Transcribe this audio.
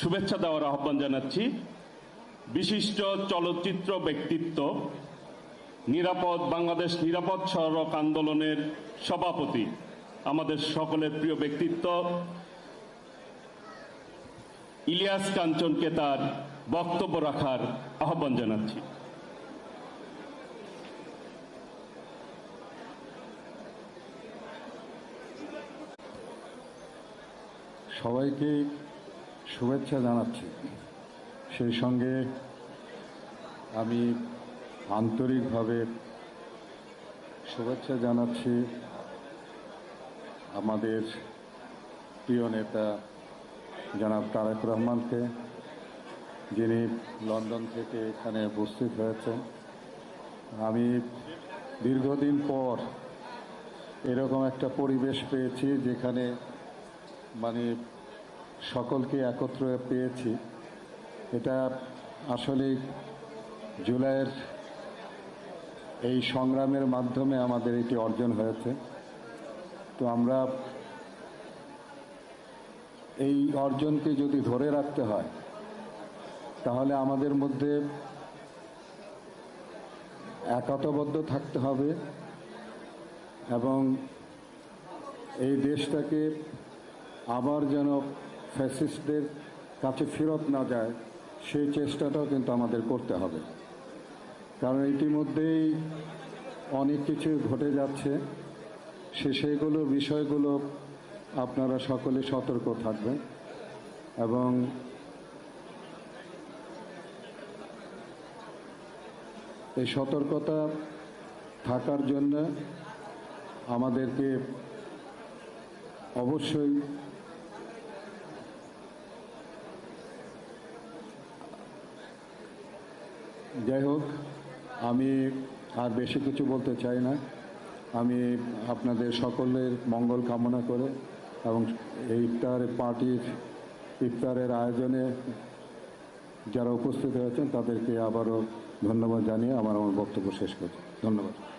শুভেচ্ছা দেওয়ার আহ্বান জানাচ্ছি। বিশিষ্ট চলচ্চিত্র ব্যক্তিত্ব, নিরাপদ বাংলাদেশ নিরাপদ সড়ক আন্দোলনের সভাপতি, আমাদের সকলের প্রিয় ব্যক্তিত্ব, ইলিয়াস কাঞ্চনকে তার বক্তব্য রাখার আহ্বান জানাচ্ছি। সবাইকে শুভেচ্ছা জানাচ্ছি। সেই সঙ্গে আমি আন্তরিকভাবে শুভেচ্ছা জানাচ্ছি আমাদের প্রিয় নেতা জনাব তারেক রহমানকে, যিনি লন্ডন থেকে এখানে উপস্থিত হয়েছেন। আমি দীর্ঘদিন পর এরকম একটা পরিবেশ পেয়েছি যেখানে মানে সকলকে একত্র পেয়েছি। এটা আসলে জুলাইয়ের এই সংগ্রামের মাধ্যমে আমাদের এটি অর্জন হয়েছে। তো আমরা এই অর্জনকে যদি ধরে রাখতে হয়, তাহলে আমাদের মধ্যে একাতবদ্ধ থাকতে হবে এবং এই দেশটাকে আবার যেন ফ্যাসিস্টদের কাছে ফেরত না যায়, সেই চেষ্টাটাও কিন্তু আমাদের করতে হবে। কারণ ইতিমধ্যেই অনেক কিছু ঘটে যাচ্ছে। সে সেইগুলো বিষয়গুলো আপনারা সকলে সতর্ক থাকবেন এবং এই সতর্কতা থাকার জন্য আমাদেরকে অবশ্যই যাই হোক, আমি আর বেশি কিছু বলতে চাই না। আমি আপনাদের সকলের মঙ্গল কামনা করে এবং এই ইফতার পার্টির ইফতারের আয়োজনে যারা উপস্থিত হয়েছেন, তাদেরকে আবারও ধন্যবাদ জানিয়ে আমার আমার বক্তব্য শেষ করছি। ধন্যবাদ।